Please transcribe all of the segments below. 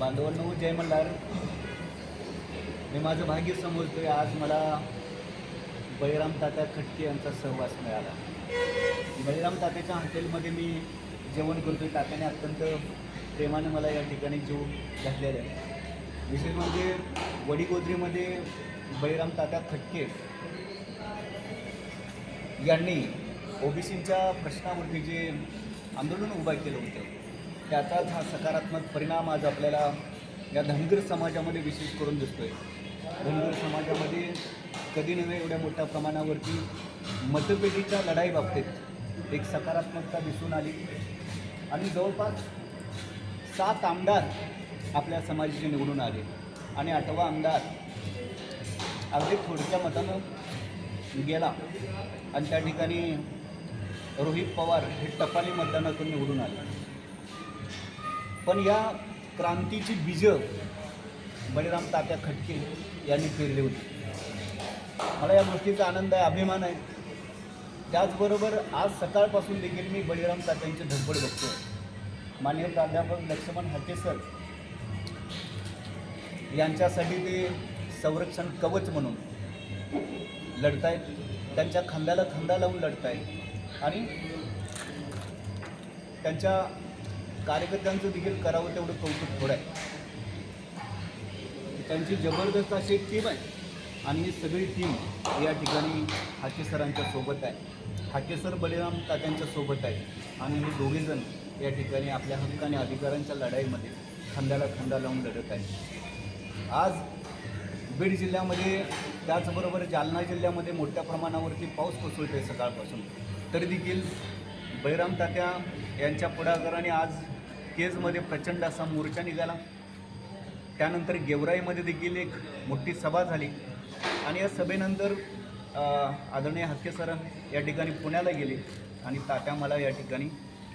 बांधवांनो जय मल्हार. मी माझं भाग्य समजतोय आज मला बळीराम तात्या खटके यांचा सहवास मिळाला. बळीराम तात्याच्या हॉटेलमध्ये मी जेवण करतोय. तात्याने अत्यंत प्रेमाने मला या ठिकाणी जीव घातलेला आहे. विशेष म्हणजे वडीगोद्रीमध्ये बळीराम तात्या खटके यांनी ओबीसीच्या प्रश्नावरती जे आंदोलन उभा केलं होतं त्याचाच हा सकारात्मक परिणाम आज आपल्याला या धनगर समाजामध्ये विशेष करून दिसतो आहे धनगर समाजामध्ये कधी नव्हे एवढ्या मोठ्या प्रमाणावरती मतपेटीच्या लढाई बाबतीत एक सकारात्मकता दिसून आली. आणि जवळपास सात आमदार आपल्या समाजाचे निवडून आले. आणि आठवा आमदार अगदी थोडक्या मतानं गेला. आणि त्या ठिकाणी रोहित पवार हे टपाली मतदानातून निवडून आले. पण या क्रांतीची बीजं बळीराम तात्या खटके यांनी पेरले होती. मला या गोष्टीचा आनंद आहे अभिमान आहे. त्याचबरोबर आज सकाळपासून देखील मी बळीराम तात्यांची धडपड बघतो माननीय प्राध्यापक लक्ष्मण हाके सर यांच्यासाठी ते संरक्षण कवच म्हणून लढतायत. त्यांच्या खांद्याला खांदा लावून लढतायत. आणि त्यांच्या कार्यकर्त्यांचं देखील करावं तेवढं कौतुक थोडं आहे. त्यांची जबरदस्त अशी एक टीम आहे. आणि ही सगळी टीम या ठिकाणी हाके सरांच्या सोबत आहे. हाके सर बलिराम तात्यांच्या सोबत आहे. आणि हे दोघेजण या ठिकाणी आपल्या हक्क आणि अधिकारांच्या लढाईमध्ये खांद्याला खांदा लावून लढत आहे आज बीड जिल्ह्यामध्ये त्याचबरोबर जालना जिल्ह्यामध्ये मोठ्या प्रमाणावरती पाऊस कोसळतो आहे सकाळपासून. तरी देखील बैराम तात्या यांच्या पुढाकाराने आज केजमध्ये प्रचंड असा मोर्चा निघाला. त्यानंतर गेवराईमध्ये देखील एक मोठी सभा झाली. आणि या सभेनंतर आदरणीय हक्के सर या ठिकाणी पुण्याला गेले आणि तात्या मला या ठिकाणी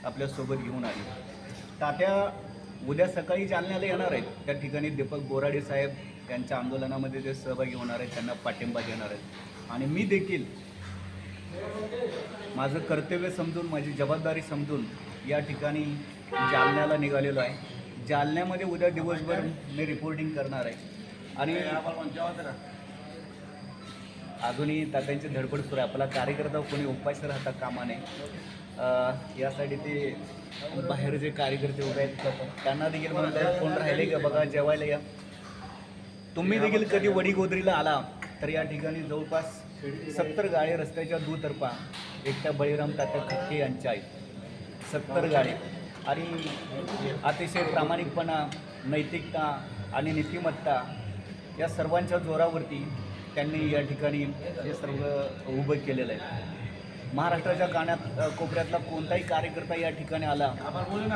आपल्यासोबत घेऊन आले. तात्या उद्या सकाळी जालन्याला येणार आहेत. त्या ठिकाणी दीपक बोराडे साहेब त्यांच्या आंदोलनामध्ये ते सहभागी होणार आहेत त्यांना पाठिंबा देणार आहेत. आणि मी देखील माझं कर्तव्य समजून माझी जबाबदारी समजून या ठिकाणी जालन्याला निघालेलो आहे. जालन्यामध्ये उद्या दिवसभर मी रिपोर्टिंग करणार आहे. आणि अजूनही तात्यांची धडपड सुरू आहे. आपला कार्यकर्ता कोणी उपायच राहता कामा नये. यासाठी ते बाहेर जे कार्यकर्ते उभे आहेत त्यांना देखील म्हणलं कोण राहिले का बघा? जेवायला या. तुम्ही देखील कधी वडीगोदरीला आला? तर या ठिकाणी जवळपास सत्तर गाळे रस्त्याच्या दुतर्फा एकट्या बळीराम तात्या खटके यांच्या आहेत. सत्तर गाळे. आणि अतिशय प्रामाणिकपणा नैतिकता आणि नीतिमत्ता या सर्वांच्या जोरावरती त्यांनी या ठिकाणी हे सर्व उभं केलेलं आहे. महाराष्ट्राच्या गाण्यात कोपऱ्यातला कोणताही कार्यकर्ता या ठिकाणी आला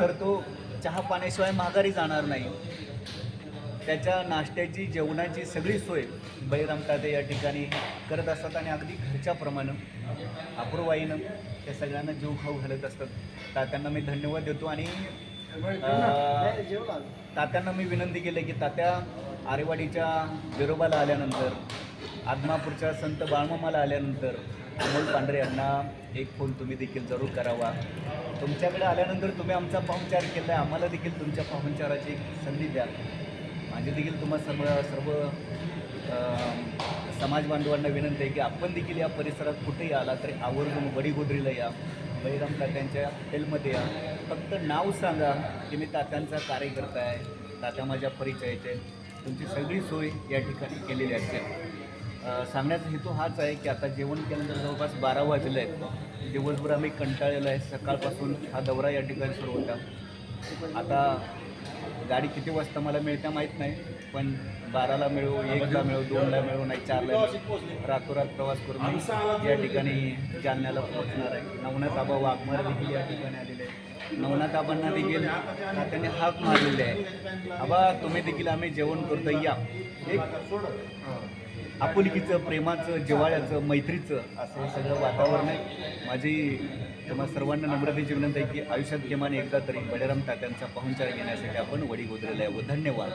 तर तो चहा पाण्याशिवाय माघारी जाणार नाही. त्याच्या नाश्त्याची जेवणाची सगळी सोय बळीराम ताते या ठिकाणी करत असतात आणि अगदी घरच्याप्रमाणे अपूर्वाईनं त्या सगळ्यांना जीव खाऊ घालत असतात. तात्यांना मी धन्यवाद देतो आणि तात्यांना मी विनंती केली की तात्या आरेवाडीच्या विरोबाला आल्यानंतर आदमापूरच्या संत बाळमामाला आल्यानंतर अमोल पांढरे यांना एक फोन तुम्ही देखील जरूर करावा. तुमच्याकडे आल्यानंतर तुम्ही आमचा पाहुणचार केला आहे आम्हाला देखील तुमच्या पाहुणचाराची संधी द्या. माझे देखील तुम्हा सर्व सर्व समाज बांधवांना विनंती आहे की आपण देखील या परिसरात कुठेही आला तरी आवर्जून वडीगोदरीला या. बळीराम तात्यांच्या हॉटेलमध्ये या. फक्त नाव सांगा की मी तात्यांचा कार्यकर्ता आहे. तात्या माझ्या परिचयाचे आहेत. तुमची सगळी सोय या ठिकाणी केलेली असते. सांगण्याचा हेतू हाच आहे की आता जेवण केल्यानंतर जवळपास बारा वाजले आहेत. दिवसभर आम्ही कंटाळलेलो आहे. सकाळपासून हा दौरा या ठिकाणी सुरू होता. आता गाडी किती वाजता मला मिळते माहीत नाही पण बाराला मिळू एकला मिळू दोनला मिळू नाही चारला मिळू. रातोरात प्रवास करून मी या ठिकाणी जालन्याला पोहोचणार आहे. नवनाथ आबा वाघमारे देखील या ठिकाणी आलेले आहे नवनाथ आबांना देखील त्यांनी हाक मारलेले आहे. आबा तुम्ही देखील आम्ही जेवण करतो या. एक आपुलकीचं प्रेमाचं जिवाळ्याचं मैत्रीचं असं हे सगळं वातावरण आहे. माझी तेव्हा सर्वांना नम्रतेची विनंती आहे की आयुष्यात किमान एकदा तरी बळीराम तात्यांचा पाहुणचार घेण्यासाठी आपण वडी गोदरेला यावं धन्यवाद.